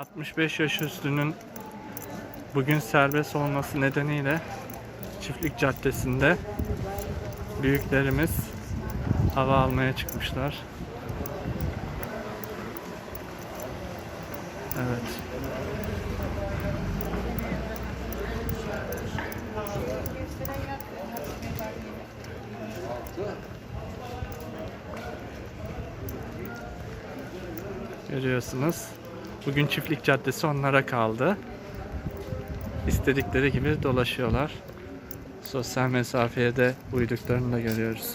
65 yaş üstünün bugün serbest olması nedeniyle Çiftlik Caddesi'nde büyüklerimiz hava almaya çıkmışlar. Evet. Görüyorsunuz. Bugün Çiftlik Caddesi onlara kaldı. İstedikleri gibi dolaşıyorlar. Sosyal mesafeye de uyduklarını da görüyoruz.